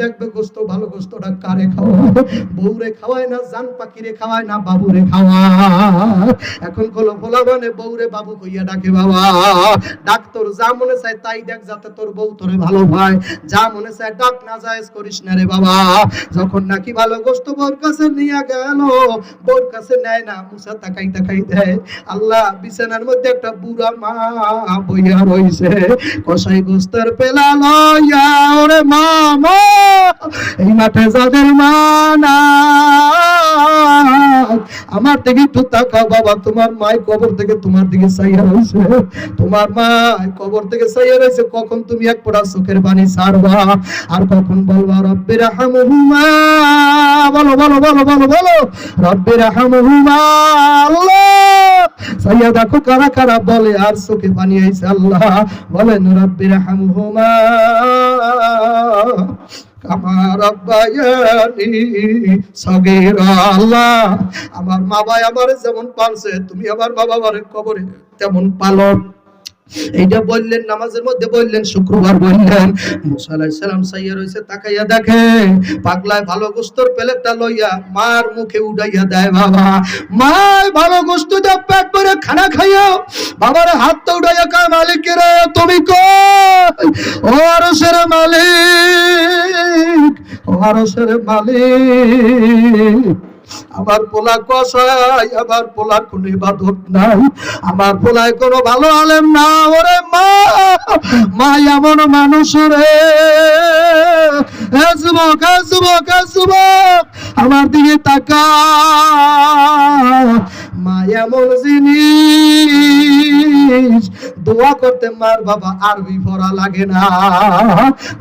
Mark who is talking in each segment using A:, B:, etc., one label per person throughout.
A: দেখবে গোস্ত না ডাকে ডাক যা মনে চায় তাই দেখ, যাতে তোর বউ তোরে ভালো পায় যা মনে চায় ডাক, না জায়েজ করিস না রে, বাবা। যখন নাকি ভালো গোস্ত বউর কাছে নিয়ে গেল, বউর কাছে নেয় না মুসা তাকাই তাকাই দেয়। আল্লাহ বিছানার মধ্যে একটা বুড়া মা বইয়া রইছে। কসাই গোস্তের পেলা লইয়া, ওরে মানা আমার দিকে একটু তাকাও বাবা, তোমার মাই কবর থেকে তোমার দিকে চাইয়া রয়েছে। তোমার মাই কবর থেকে চাইয়া রয়েছে, কখন তুমি এক পোড়া চোখের পানি ছাড়বা? আর কখন বলবা রব্বির হামহুমা বলো বলো বলো বলো বলো রব্বির হামহুমা আল্লাহ সাইয়া দেখো কারা কারা বলে, আর চোখে পানি আইছে আল্লাহ বলেন রব্বির হামহুমা আমার আল্লাহ। আমার ভাই আমার যেমন পালছে, তুমি আমার বাবা কবরে তেমন পালো। এইটা বললেন, নামাজের মধ্যে বললেন, শুক্রবার বললেন, মুসা আলাইহিস সালাম সাইয়া রইছে তাকাইয়া দেখে, পাগলায় ভালো গোস্তর প্লেটটা লইয়া মার মুখে উড়াইয়া দেয় বাবা। মা ভালো গোস্ত দে পেট খানা খাইও। বাবার হাত তো উড়াইয়া কয় মালিক রে তুমি কই? ও আরশের মালিক আরশের মালিক। আমার পোলা কষাই আমার পোলার কোনো ইবাদত নাই। আমার পোলায় কোনো ভালো আলেম না, ওরে মা। মা এমন মানুষ রে। যুবক যুবক যুবক, আমার দিকে তাকা। মা এমন জিনিস দোয়া করতে মার বাবা আরবি পড়া লাগে না।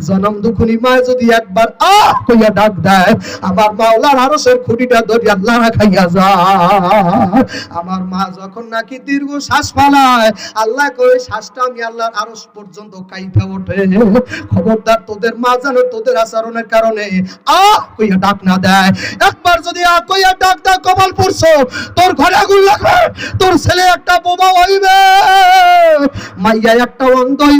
A: জনম দুখুনি মা যদি একবার আহ কইয়া ডাক দেয়, আমার মাওলার আরসের খুঁটিটা ধরিয়া লাড়া খাইয়া যায় আমার মা যখন নাকি দীর্ঘ শ্বাস ফালায়, আল্লাহ কই শ্বাসটা আমি আল্লাহর আরস পর্যন্ত কাইফে ওঠে। খবরদার তোদের মা জানো তোদের আচরণের কারণে আহ কইয়া ডাক না দেয়। একবার যদি আহ কইয়া ডাক দেয়, কপাল পড়ছো। তোর ঘরে আগুন লাগবে, তোর ছেলে একটা বোমা হইবে। মাইয়া একটা অন্ধ